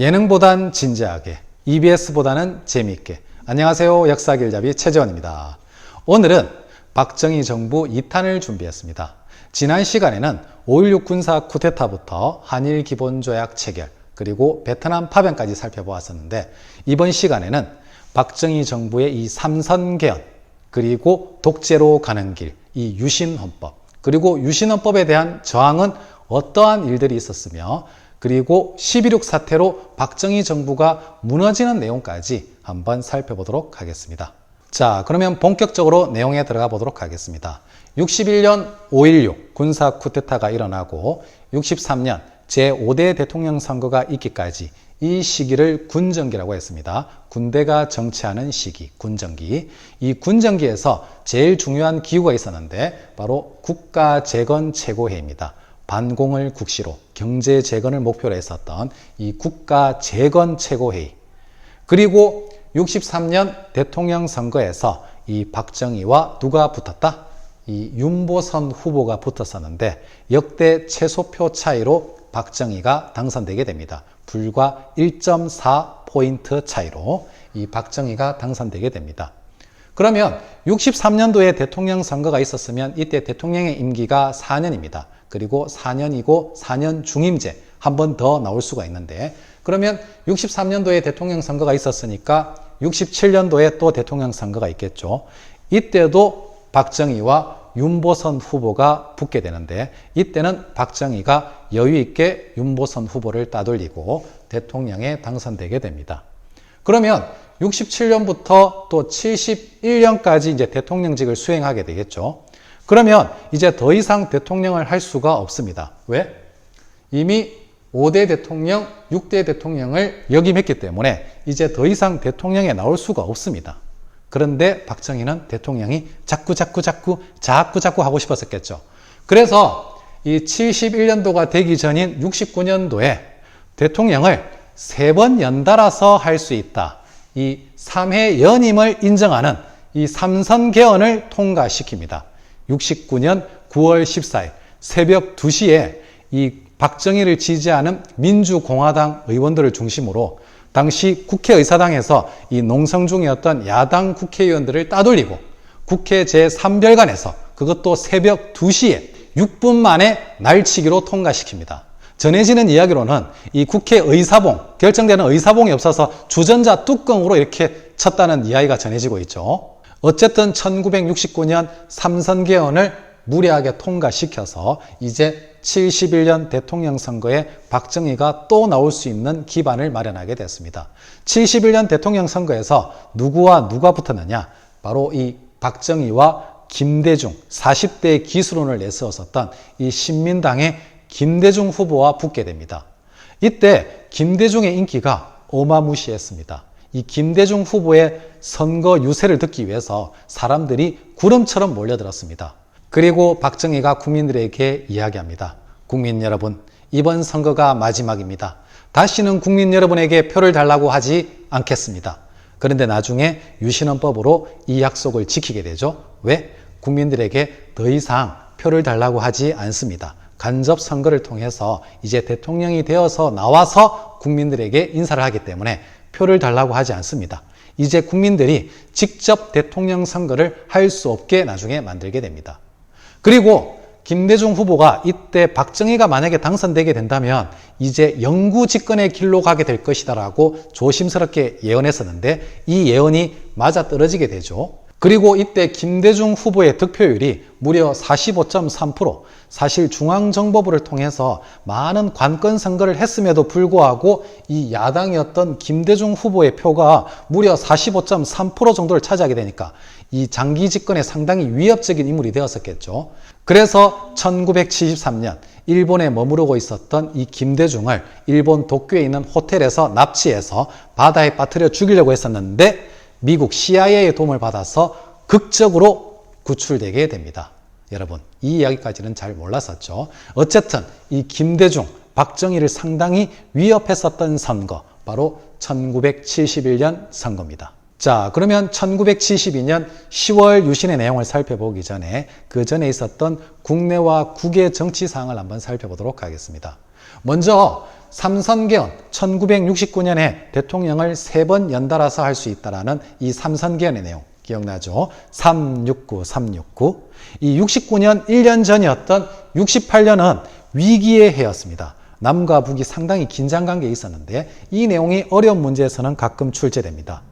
예능보단 진지하게, EBS보다는 재미있게. 안녕하세요. 역사길잡이 최재원입니다. 오늘은 박정희 정부 2탄을 준비했습니다. 지난 시간에는 5.16 군사 쿠데타부터 한일 기본조약 체결, 그리고 베트남 파병까지 살펴보았었는데, 이번 시간에는 박정희 정부의 이 삼선 개헌, 그리고 독재로 가는 길, 이 유신헌법, 그리고 유신헌법에 대한 저항은 어떠한 일들이 있었으며, 그리고 11.6 사태로 박정희 정부가 무너지는 내용까지 한번 살펴보도록 하겠습니다. 자, 그러면 본격적으로 내용에 들어가 보도록 하겠습니다. 61년 5.16 군사 쿠데타가 일어나고 63년 제5대 대통령 선거가 있기까지 이 시기를 군정기라고 했습니다. 군대가 정치하는 시기, 군정기. 이 군정기에서 제일 중요한 기구가 있었는데 바로 국가재건 최고회의입니다. 반공을 국시로 경제 재건을 목표로 했었던 이 국가 재건 최고회의. 그리고 63년 대통령 선거에서 이 박정희와 누가 붙었다? 이 윤보선 후보가 붙었었는데 역대 최소표 차이로 박정희가 당선되게 됩니다. 불과 1.4포인트 차이로 이 박정희가 당선되게 됩니다. 그러면 63년도에 대통령 선거가 있었으면 이때 대통령의 임기가 4년입니다. 그리고 4년이고 4년 중임제 한 번 더 나올 수가 있는데 그러면 63년도에 대통령 선거가 있었으니까 67년도에 또 대통령 선거가 있겠죠. 이때도 박정희와 윤보선 후보가 붙게 되는데 이때는 박정희가 여유 있게 윤보선 후보를 따돌리고 대통령에 당선되게 됩니다. 그러면 67년부터 또 71년까지 이제 대통령직을 수행하게 되겠죠. 그러면 이제 더 이상 대통령을 할 수가 없습니다. 왜? 이미 5대 대통령, 6대 대통령을 역임했기 때문에 이제 더 이상 대통령에 나올 수가 없습니다. 그런데 박정희는 대통령이 자꾸 자꾸 자꾸 자꾸 자꾸 하고 싶었었겠죠. 그래서 이 71년도가 되기 전인 69년도에 대통령을 세 번 연달아서 할 수 있다. 이 3회 연임을 인정하는 이 삼선 개헌을 통과시킵니다. 69년 9월 14일 새벽 2시에 이 박정희를 지지하는 민주공화당 의원들을 중심으로 당시 국회의사당에서 이 농성 중이었던 야당 국회의원들을 따돌리고 국회 제3별관에서 그것도 새벽 2시에 6분 만에 날치기로 통과시킵니다. 전해지는 이야기로는 이 국회 의사봉, 결정되는 의사봉이 없어서 주전자 뚜껑으로 이렇게 쳤다는 이야기가 전해지고 있죠. 어쨌든 1969년 삼선개헌을 무리하게 통과시켜서 이제 71년 대통령 선거에 박정희가 또 나올 수 있는 기반을 마련하게 됐습니다. 71년 대통령 선거에서 누구와 누가 붙었느냐? 바로 이 박정희와 김대중 40대 기술론을 내세웠었던 이 신민당의 김대중 후보와 붙게 됩니다. 이때 김대중의 인기가 어마무시했습니다. 이 김대중 후보의 선거 유세를 듣기 위해서 사람들이 구름처럼 몰려들었습니다. 그리고 박정희가 국민들에게 이야기합니다. 국민 여러분, 이번 선거가 마지막입니다. 다시는 국민 여러분에게 표를 달라고 하지 않겠습니다. 그런데 나중에 유신헌법으로 이 약속을 지키게 되죠. 왜? 국민들에게 더 이상 표를 달라고 하지 않습니다. 간접 선거를 통해서 이제 대통령이 되어서 나와서 국민들에게 인사를 하기 때문에 표를 달라고 하지 않습니다. 이제 국민들이 직접 대통령 선거를 할 수 없게 나중에 만들게 됩니다. 그리고 김대중 후보가 이때 박정희가 만약에 당선되게 된다면 이제 영구 집권의 길로 가게 될 것이다라고 조심스럽게 예언했었는데 이 예언이 맞아 떨어지게 되죠. 그리고 이때 김대중 후보의 득표율이 무려 45.3%, 사실 중앙정보부를 통해서 많은 관건 선거를 했음에도 불구하고 이 야당이었던 김대중 후보의 표가 무려 45.3% 정도를 차지하게 되니까 이 장기 집권에 상당히 위협적인 인물이 되었었겠죠. 그래서 1973년 일본에 머무르고 있었던 이 김대중을 일본 도쿄에 있는 호텔에서 납치해서 바다에 빠뜨려 죽이려고 했었는데 미국 CIA의 도움을 받아서 극적으로 구출되게 됩니다. 여러분, 이 이야기까지는 잘 몰랐었죠. 어쨌든 이 김대중, 박정희를 상당히 위협했었던 선거, 바로 1971년 선거입니다. 자, 그러면 1972년 10월 유신의 내용을 살펴보기 전에 그 전에 있었던 국내와 국외 정치 상황을 한번 살펴보도록 하겠습니다. 먼저 삼선개헌 1969년에 대통령을 세 번 연달아서 할 수 있다라는 이 삼선개헌의 내용 기억나죠? 369, 369. 이 69년 1년 전이었던 68년은 위기의 해였습니다. 남과 북이 상당히 긴장 관계에 있었는데 이 내용이 어려운 문제에서는 가끔 출제됩니다.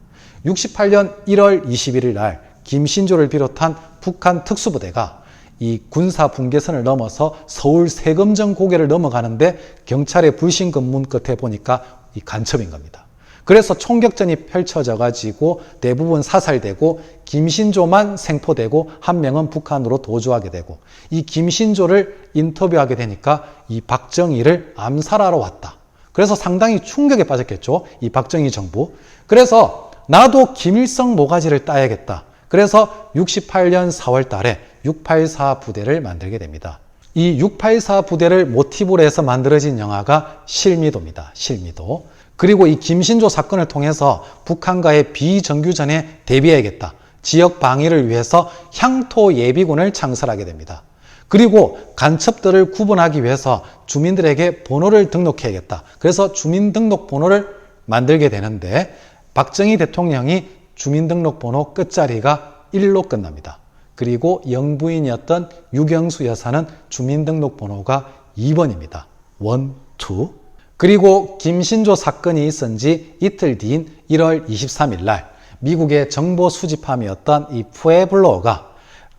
68년 1월 21일 날 김신조를 비롯한 북한 특수부대가 이 군사 분계선을 넘어서 서울 세금정 고개를 넘어가는데 경찰의 불신 검문 끝에 보니까 이 간첩인 겁니다. 그래서 총격전이 펼쳐져 가지고 대부분 사살되고 김신조만 생포되고 한 명은 북한으로 도주하게 되고 이 김신조를 인터뷰하게 되니까 이 박정희를 암살하러 왔다. 그래서 상당히 충격에 빠졌겠죠. 이 박정희 정부. 그래서 나도 김일성 모가지를 따야겠다. 그래서 68년 4월 달에 684 부대를 만들게 됩니다. 이 684 부대를 모티브로 해서 만들어진 영화가 실미도입니다. 실미도. 그리고 이 김신조 사건을 통해서 북한과의 비정규전에 대비해야겠다. 지역 방위를 위해서 향토 예비군을 창설하게 됩니다. 그리고 간첩들을 구분하기 위해서 주민들에게 번호를 등록해야겠다. 그래서 주민등록번호를 만들게 되는데 박정희 대통령이 주민등록번호 끝자리가 1로 끝납니다. 그리고 영부인이었던 유경수 여사는 주민등록번호가 2번입니다. 1, 2. 그리고 김신조 사건이 있은 지 이틀 뒤인 1월 23일 날 미국의 정보 수집함이었던 이 푸에블로가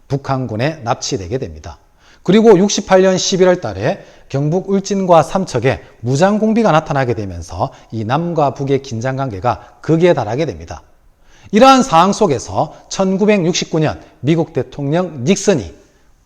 북한군에 납치되게 됩니다. 그리고 68년 11월 달에 경북 울진과 삼척에 무장 공비가 나타나게 되면서 이 남과 북의 긴장 관계가 극에 달하게 됩니다. 이러한 상황 속에서 1969년 미국 대통령 닉슨이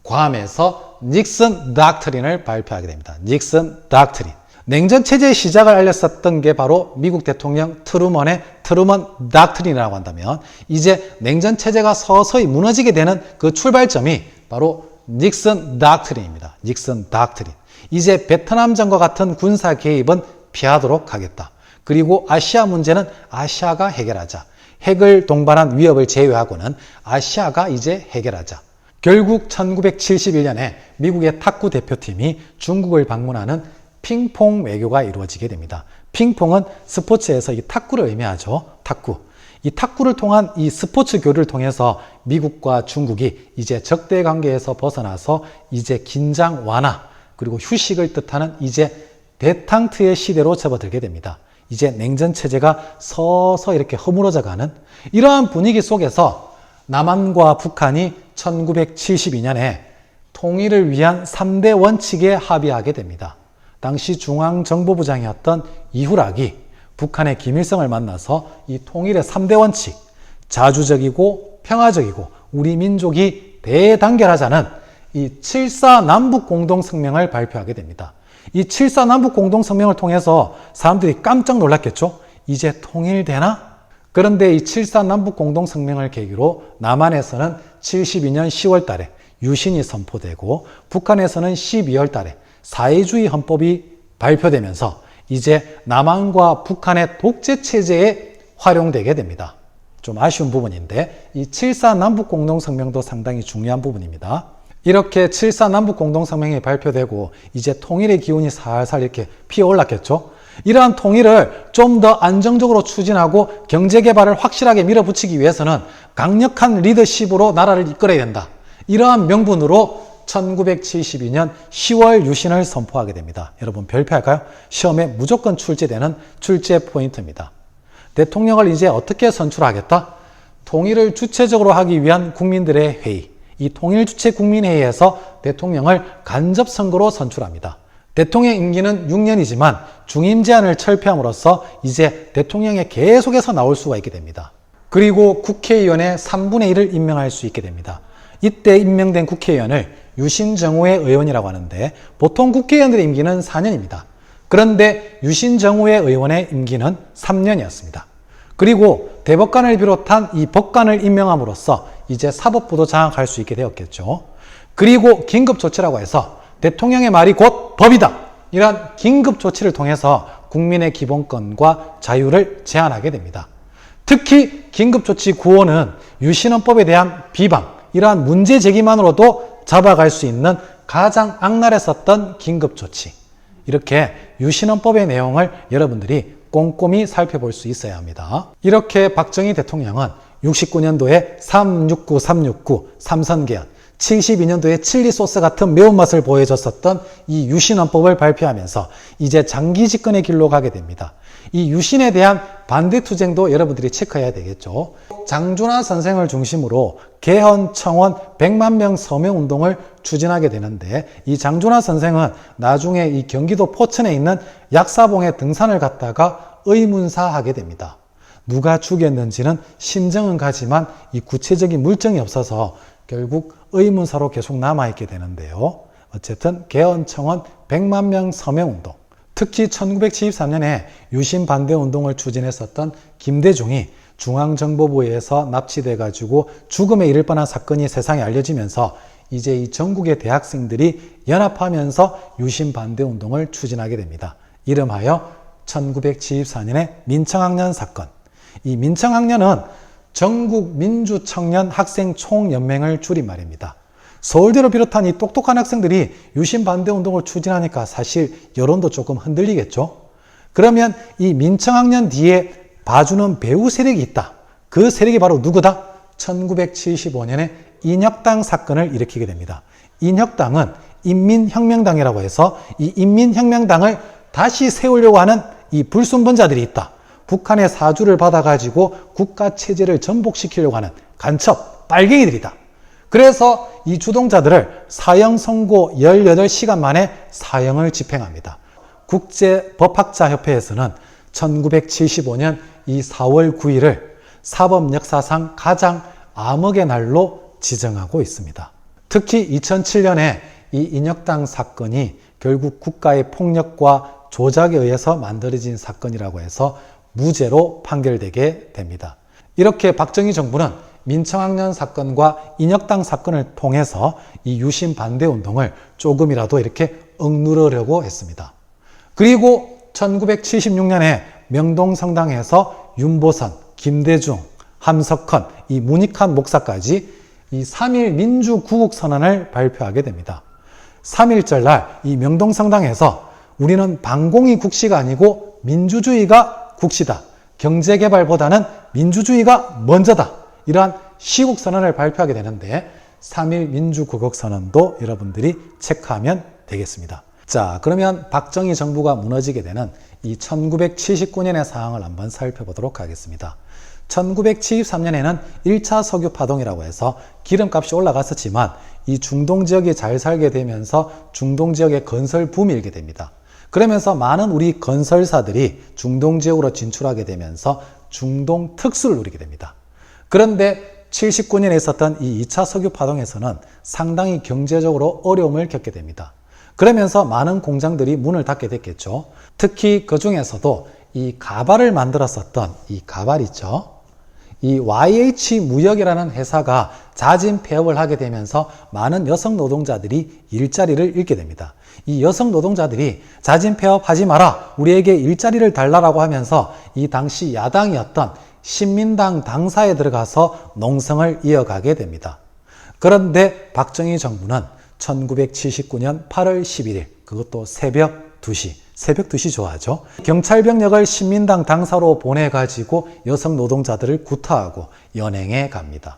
괌에서 닉슨 닥트린을 발표하게 됩니다. 닉슨 닥트린. 냉전 체제의 시작을 알렸었던 게 바로 미국 대통령 트루먼의 트루먼 닥트린이라고 한다면 이제 냉전 체제가 서서히 무너지게 되는 그 출발점이 바로 닉슨 닥트린입니다. 닉슨 닥트린. 이제 베트남전과 같은 군사 개입은 피하도록 하겠다. 그리고 아시아 문제는 아시아가 해결하자. 핵을 동반한 위협을 제외하고는 아시아가 이제 해결하자. 결국 1971년에 미국의 탁구 대표팀이 중국을 방문하는 핑퐁 외교가 이루어지게 됩니다. 핑퐁은 스포츠에서 이 탁구를 의미하죠. 탁구. 이 탁구를 통한 이 스포츠 교류를 통해서 미국과 중국이 이제 적대 관계에서 벗어나서 이제 긴장 완화 그리고 휴식을 뜻하는 이제 대탕트의 시대로 접어들게 됩니다. 이제 냉전 체제가 서서 이렇게 허물어져 가는 이러한 분위기 속에서 남한과 북한이 1972년에 통일을 위한 3대 원칙에 합의하게 됩니다. 당시 중앙정보부장이었던 이후락이 북한의 김일성을 만나서 이 통일의 3대 원칙, 자주적이고 평화적이고 우리 민족이 대단결하자는 이 7사 남북 공동성명을 발표하게 됩니다. 이 7사 남북 공동성명을 통해서 사람들이 깜짝 놀랐겠죠? 이제 통일되나? 그런데 이 7사 남북 공동성명을 계기로 남한에서는 72년 10월 달에 유신이 선포되고 북한에서는 12월 달에 사회주의 헌법이 발표되면서 이제 남한과 북한의 독재 체제에 활용되게 됩니다. 좀 아쉬운 부분인데 이 7사 남북 공동 성명도 상당히 중요한 부분입니다. 이렇게 7사 남북 공동성명이 발표되고 이제 통일의 기운이 살살 이렇게 피어올랐겠죠. 이러한 통일을 좀 더 안정적으로 추진하고 경제 개발을 확실하게 밀어붙이기 위해서는 강력한 리더십으로 나라를 이끌어야 된다. 이러한 명분으로 1972년 10월 유신을 선포하게 됩니다. 여러분 별표할까요? 시험에 무조건 출제되는 출제 포인트입니다. 대통령을 이제 어떻게 선출하겠다? 통일을 주체적으로 하기 위한 국민들의 회의. 이 통일 주체 국민회의에서 대통령을 간접 선거로 선출합니다. 대통령 임기는 6년이지만 중임 제한을 철폐함으로써 이제 대통령의 계속해서 나올 수가 있게 됩니다. 그리고 국회의원의 3분의 1을 임명할 수 있게 됩니다. 이때 임명된 국회의원을 유신정우회 의원이라고 하는데 보통 국회의원들의 임기는 4년입니다. 그런데 유신정우회 의원의 임기는 3년이었습니다. 그리고 대법관을 비롯한 이 법관을 임명함으로써 이제 사법부도 장악할 수 있게 되었겠죠. 그리고 긴급조치라고 해서 대통령의 말이 곧 법이다. 이러한 긴급 조치를 통해서 국민의 기본권과 자유를 제한하게 됩니다. 특히 긴급조치 구호는 유신헌법에 대한 비방, 이러한 문제 제기만으로도 잡아갈 수 있는 가장 악랄했었던 긴급조치. 이렇게 유신헌법의 내용을 여러분들이 꼼꼼히 살펴볼 수 있어야 합니다. 이렇게 박정희 대통령은 69년도에 369, 369, 삼선개헌, 72년도에 칠리 소스 같은 매운맛을 보여줬었던 이 유신헌법을 발표하면서 이제 장기 집권의 길로 가게 됩니다. 이 유신에 대한 반대 투쟁도 여러분들이 체크해야 되겠죠. 장준하 선생을 중심으로 개헌, 청원, 100만 명 서명 운동을 추진하게 되는데 이 장준하 선생은 나중에 이 경기도 포천에 있는 약사봉에 등산을 갔다가 의문사하게 됩니다. 누가 죽였는지는 심정은 가지만 이 구체적인 물증이 없어서 결국 의문사로 계속 남아있게 되는데요. 어쨌든 개헌청원 100만 명 서명운동 특히 1973년에 유신 반대 운동을 추진했었던 김대중이 중앙정보부에서 납치돼 가지고 죽음에 이를 뻔한 사건이 세상에 알려지면서 이제 이 전국의 대학생들이 연합하면서 유신 반대 운동을 추진하게 됩니다. 이름하여 1974년의 민청학년 사건. 이 민청학년은 전국 민주청년 학생 총연맹을 줄인 말입니다. 서울대를 비롯한 이 똑똑한 학생들이 유신 반대 운동을 추진하니까 사실 여론도 조금 흔들리겠죠. 그러면 이 민청학년 뒤에 봐주는 배우 세력이 있다. 그 세력이 바로 누구다? 1975년에 인혁당 사건을 일으키게 됩니다. 인혁당은 인민혁명당이라고 해서 이 인민혁명당을 다시 세우려고 하는 이 불순번자들이 있다. 북한의 사주를 받아가지고 국가 체제를 전복시키려고 하는 간첩, 빨갱이들이다. 그래서 이 주동자들을 사형 선고 18시간 만에 사형을 집행합니다. 국제법학자협회에서는 1975년 이 4월 9일을 사법 역사상 가장 암흑의 날로 지정하고 있습니다. 특히 2007년에 이 인혁당 사건이 결국 국가의 폭력과 조작에 의해서 만들어진 사건이라고 해서 무죄로 판결되게 됩니다. 이렇게 박정희 정부는 민청학년 사건과 인혁당 사건을 통해서 이 유신 반대 운동을 조금이라도 이렇게 억누르려고 했습니다. 그리고 1976년에 명동성당에서 윤보선, 김대중, 함석헌, 이 문익환 목사까지 이 3일 민주구국 선언을 발표하게 됩니다. 3일절 날 이 명동성당에서 우리는 반공이 국시가 아니고 민주주의가 국시다. 경제개발보다는 민주주의가 먼저다. 이러한 시국선언을 발표하게 되는데 3일 민주구국선언도 여러분들이 체크하면 되겠습니다. 자, 그러면 박정희 정부가 무너지게 되는 이 1979년의 상황을 한번 살펴보도록 하겠습니다. 1973년에는 1차 석유 파동이라고 해서 기름값이 올라갔었지만 이 중동 지역이 잘 살게 되면서 중동 지역의 건설 붐이 일게 됩니다. 그러면서 많은 우리 건설사들이 중동 지역으로 진출하게 되면서 중동 특수를 누리게 됩니다. 그런데 79년에 있었던 이 2차 석유 파동에서는 상당히 경제적으로 어려움을 겪게 됩니다. 그러면서 많은 공장들이 문을 닫게 됐겠죠. 특히 그 중에서도 이 가발을 만들었었던 이 가발 있죠. 이 YH 무역이라는 회사가 자진 폐업을 하게 되면서 많은 여성 노동자들이 일자리를 잃게 됩니다. 이 여성 노동자들이 자진 폐업하지 마라. 우리에게 일자리를 달라라고 하면서 이 당시 야당이었던 신민당 당사에 들어가서 농성을 이어가게 됩니다. 그런데 박정희 정부는 1979년 8월 11일 그것도 새벽 2시 새벽 2시 좋아하죠. 경찰병력을 신민당 당사로 보내가지고 여성 노동자들을 구타하고 연행해 갑니다.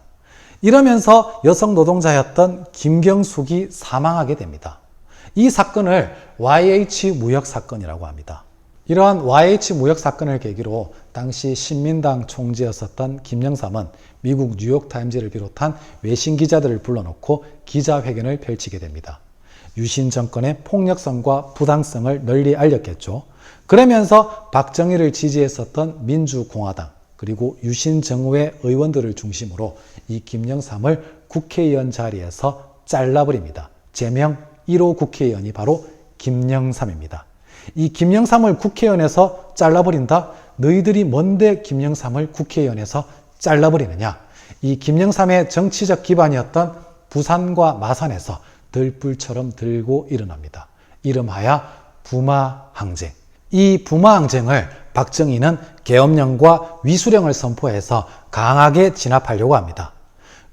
이러면서 여성 노동자였던 김경숙이 사망하게 됩니다. 이 사건을 YH 무역 사건이라고 합니다. 이러한 YH 무역 사건을 계기로 당시 신민당 총재였었던 김영삼은 미국 뉴욕타임즈를 비롯한 외신 기자들을 불러놓고 기자회견을 펼치게 됩니다. 유신 정권의 폭력성과 부당성을 널리 알렸겠죠. 그러면서 박정희를 지지했었던 민주공화당 그리고 유신 정우회 의원들을 중심으로 이 김영삼을 국회의원 자리에서 잘라버립니다. 제명 1호 국회의원이 바로 김영삼입니다. 이 김영삼을 국회의원에서 잘라버린다? 너희들이 뭔데 김영삼을 국회의원에서 잘라버리느냐? 이 김영삼의 정치적 기반이었던 부산과 마산에서 들불처럼 들고 일어납니다. 이름하여 부마항쟁. 이 부마항쟁을 박정희는 계엄령과 위수령을 선포해서 강하게 진압하려고 합니다.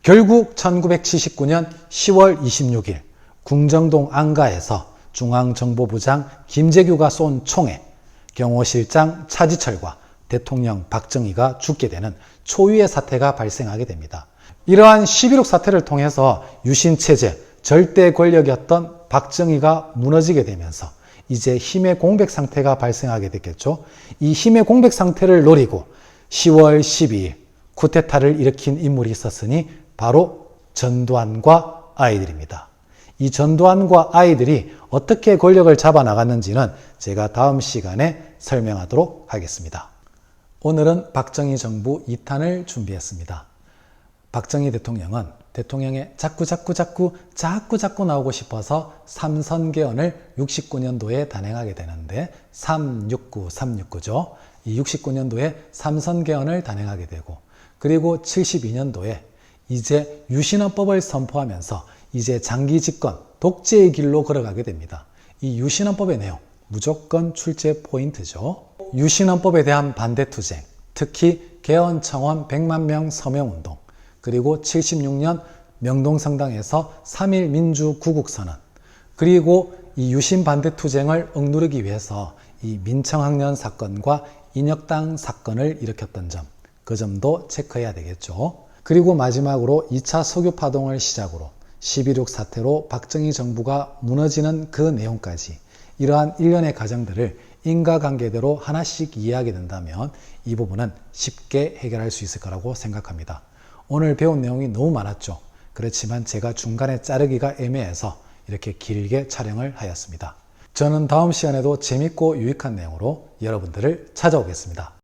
결국 1979년 10월 26일 궁정동 안가에서 중앙정보부장 김재규가 쏜 총에 경호실장 차지철과 대통령 박정희가 죽게 되는 초유의 사태가 발생하게 됩니다. 이러한 11.6 사태를 통해서 유신체제, 절대 권력이었던 박정희가 무너지게 되면서 이제 힘의 공백 상태가 발생하게 됐겠죠. 이 힘의 공백 상태를 노리고 10월 12일 쿠데타를 일으킨 인물이 있었으니 바로 전두환과 아이들입니다. 이 전두환과 아이들이 어떻게 권력을 잡아 나갔는지는 제가 다음 시간에 설명하도록 하겠습니다. 오늘은 박정희 정부 2탄을 준비했습니다. 박정희 대통령은 대통령의 자꾸 자꾸 자꾸 자꾸 자꾸 나오고 싶어서 삼선개헌을 69년도에 단행하게 되는데 369 369죠. 이 69년도에 삼선개헌을 단행하게 되고 그리고 72년도에 이제 유신헌법을 선포하면서 이제 장기 집권 독재의 길로 걸어가게 됩니다. 이 유신헌법의 내용 무조건 출제 포인트죠. 유신헌법에 대한 반대 투쟁, 특히 개헌청원 100만 명 서명 운동, 그리고 76년 명동성당에서 3일 민주 구국선언, 그리고 이 유신 반대 투쟁을 억누르기 위해서 이 민청학년 사건과 인혁당 사건을 일으켰던 점, 그 점도 체크해야 되겠죠. 그리고 마지막으로 2차 석유 파동을 시작으로 11.6 사태로 박정희 정부가 무너지는 그 내용까지 이러한 일련의 과정들을 인과관계대로 하나씩 이해하게 된다면 이 부분은 쉽게 해결할 수 있을 거라고 생각합니다. 오늘 배운 내용이 너무 많았죠. 그렇지만 제가 중간에 자르기가 애매해서 이렇게 길게 촬영을 하였습니다. 저는 다음 시간에도 재밌고 유익한 내용으로 여러분들을 찾아오겠습니다.